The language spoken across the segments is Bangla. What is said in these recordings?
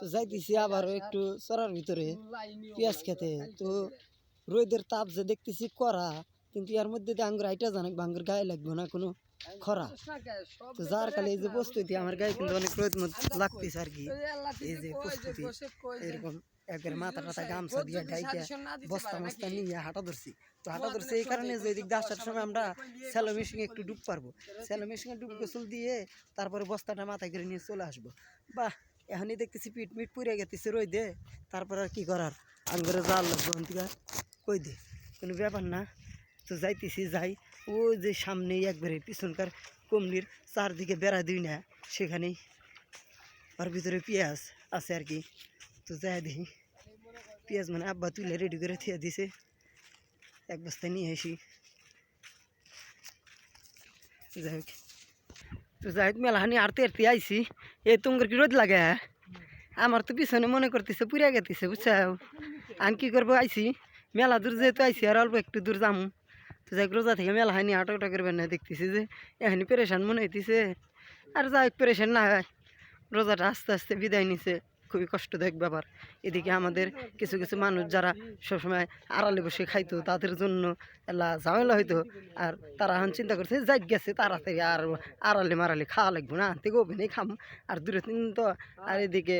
তো যাইতেছি আবারও একটু চড়ার ভিতরে পেঁয়াজ খেতে। তো রোদের তাপ যে দেখতেছি করা কিন্তু এর মধ্যে দিয়ে আঙ্গুর আইটা জানাক ভাঙ্গুর গায়ে লাগবে না কোনো খরা। তো যার কালে এই যে প্রস্তুতি, আমার গায়ে কিন্তু অনেক রোদ লাগতেছে আর কি। এই যে প্রস্তুতি, এরকম একবারে মাথা টাথা গামছা দিয়ে ডাইকে বস্তা মস্তা নিয়ে হাঁটা ধরছি। তো হাঁটা ধরছি এই কারণে যে এদিক আসার সময় আমরা স্যালো মেশিনে একটু ডুব পারব। স্যালো মেশিনে ডুব গোসল দিয়ে তারপরে বস্তাটা মাথায় করে নিয়ে চলে আসব। বাহ! এখনই দেখতেছি পিট মিট পুড়ে গেতেছে, রই দে। তারপর আর কি করার? আঙ্গুরে জাল লাগবো থেকে কই দে? কোনো ব্যাপার না। তো যাইতেছি, যাই। ওই যে সামনে একবারে পিছনকার কমলির চারদিকে বেড়া দিই না, সেখানেই ওর ভিতরে পেঁয়াজ আছে আর কি। তো যাই দেখি। পেঁয়াজ মানে আব্বা তুলে রেডি করে থিয়ে দিছে। এক বস্তা নিয়ে আসি। যাই হোক। তো যাই হোক মেলাহানি আরতে আরতে আইসি এই তোমার কি রোদ লাগে? আমার তো পিছনে মনে করতেছে, পুড়ে গেতেছে বুঝছাও আমি কি করব আইসি মেলা দূর যেহেতু আইসি আর অল্প একটু দূর যাম। তো যাই রোজা থেকে মেলা হানি আটো আটো করবেন না, দেখতেছি যে এখানে পেরেশান মনে হইতেছে। আর যাই পেরেশান না হয়, রোজাটা আস্তে আস্তে বিদায় নিছে, খুবই কষ্টদায়ক ব্যাপার। এদিকে আমাদের কিছু কিছু মানুষ যারা সবসময় আড়ালে বসে খাইতো, তাদের জন্য এলা ঝামেলা হইতো। আর তারা এখন চিন্তা করছে, যাই গেছে তাড়াতাড়ি, আর আড়ালে মারালে খাওয়া লাগবে না, আনতে গোবেনেই খাম। আর দূরে তিন তো, আর এদিকে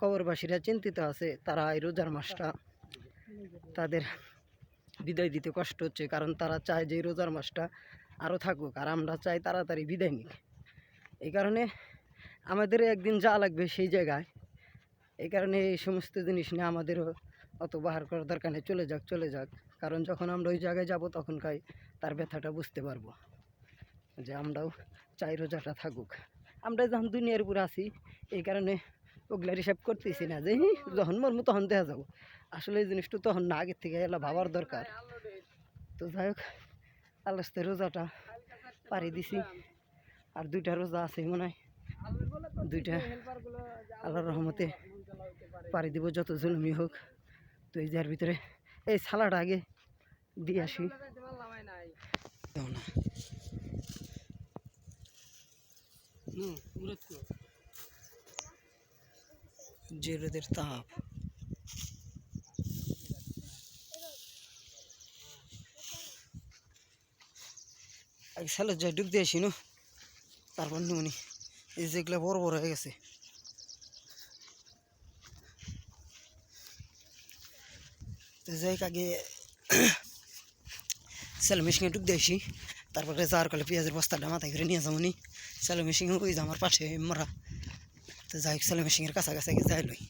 কবরবাসীরা চিন্তিত আছে, তারা এই রোজার মাসটা তাদের বিদায় দিতে কষ্ট হচ্ছে, কারণ তারা চায় যে রোজার মাসটা আরও থাকুক, আর আমরা চাই তাড়াতাড়ি বিদায় নিক। এই কারণে আমাদের একদিন যা লাগবে সেই জায়গায়। এই কারণে এই সমস্ত জিনিস নিয়ে আমাদেরও অত বাহার করার দরকার নেই, চলে যাক চলে যাক। কারণ যখন আমরা ওই জায়গায় যাব তখনকাই তার ব্যথাটা বুঝতে পারব যে আমরাও চাই রোজাটা থাকুক। আমরা যখন দুনিয়ার উপরে আছি, এই কারণে ওগুলার হিসাব করতেছি না যে "হি, যখন মরমু তখন দেখা যাব। আসলে এই জিনিসটা তখন না আগের থেকে এলা ভাবার দরকার। তো যাই হোক আল্লাহ সাথে রোজাটা পারি দিছি। আর দুইটা রোজা আছে মনে হয়। দুইটা আল্লাহর রহমতে পারি দিব যত জুলুমি হোক। তো এই যার ভিতরে এই সালাড আগে দিয়ে আসি। না। যে তাপ। আগে স্যালাড যাই ডুব দিয়ে আসি নো, তারপর নিমনি এই যেগুলো বড় বড় হয়ে গেছে। যাই আগে স্যালো মেশিনে ডুব দিয়ে আসি। তারপরে যাওয়ার কলে পেঁয়াজের বস্তাটা মাথায় করে নিয়ে যাব নি। স্যালো মেশিন ওই আমার পাশে মরা। তো যাই হোক স্যালো মেশিনের কাছাকাছি যাই লই।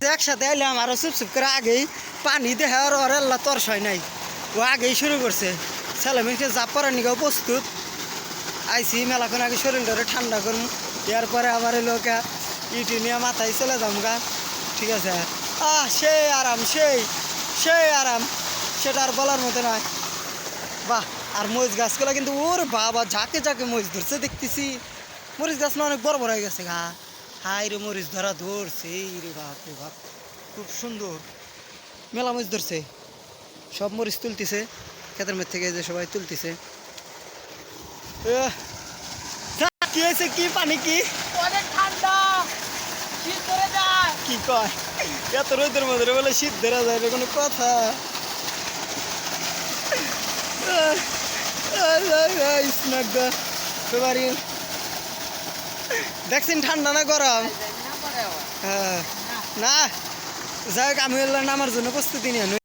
তো একসাথে এলাম আরও চুপ চুপ করে আগেই পানি দেহে আর ওর আল্লাহ তরস হয় নাই। ও আগেই শুরু করছে। স্যালো মেশিনে জাপ করার নিকেও প্রস্তুত। আইসি মেলাখন আগে শরীরটা ঠান্ডা করুন এরপরে আবার লোক ইটি নিয়ে মাথায় চলে যাম গা। ঠিক আছে? আহ, সেই আরাম, সেই সেই আরাম। সেটা আর বলার মতো নয়। বাহ, আর মরিচ গাছগুলো কিন্তু ওর বাবা, ঝাঁকে ঝাঁকে মরিচ ধরছে দেখতেছি। মরিচ গাছ না অনেক বড় বড় হয়ে গেছে গা। হাই রে মরিচ ধরা ধরছে এই রে বাপ রে বাপ। খুব সুন্দর। মেলা মরিচ ধরছে। সব মরিচ তুলতেছে। খেতের মধ্যে থেকে যে সবাই তুলতেছে। কি হয়েছে? কি পানি কি? অনেক ঠান্ডা। শীত ধরে যায়। কি কয়? এত রোদের মধ্যে বলে শীত ধরা যায় না কোনো কথা। আয়, স্নাগ্ধা, সবারই দেখছেন ঠান্ডা না গরম? হ্যাঁ। না যাই হোক আমি নামার জন্য প্রস্তুতি নিয়ে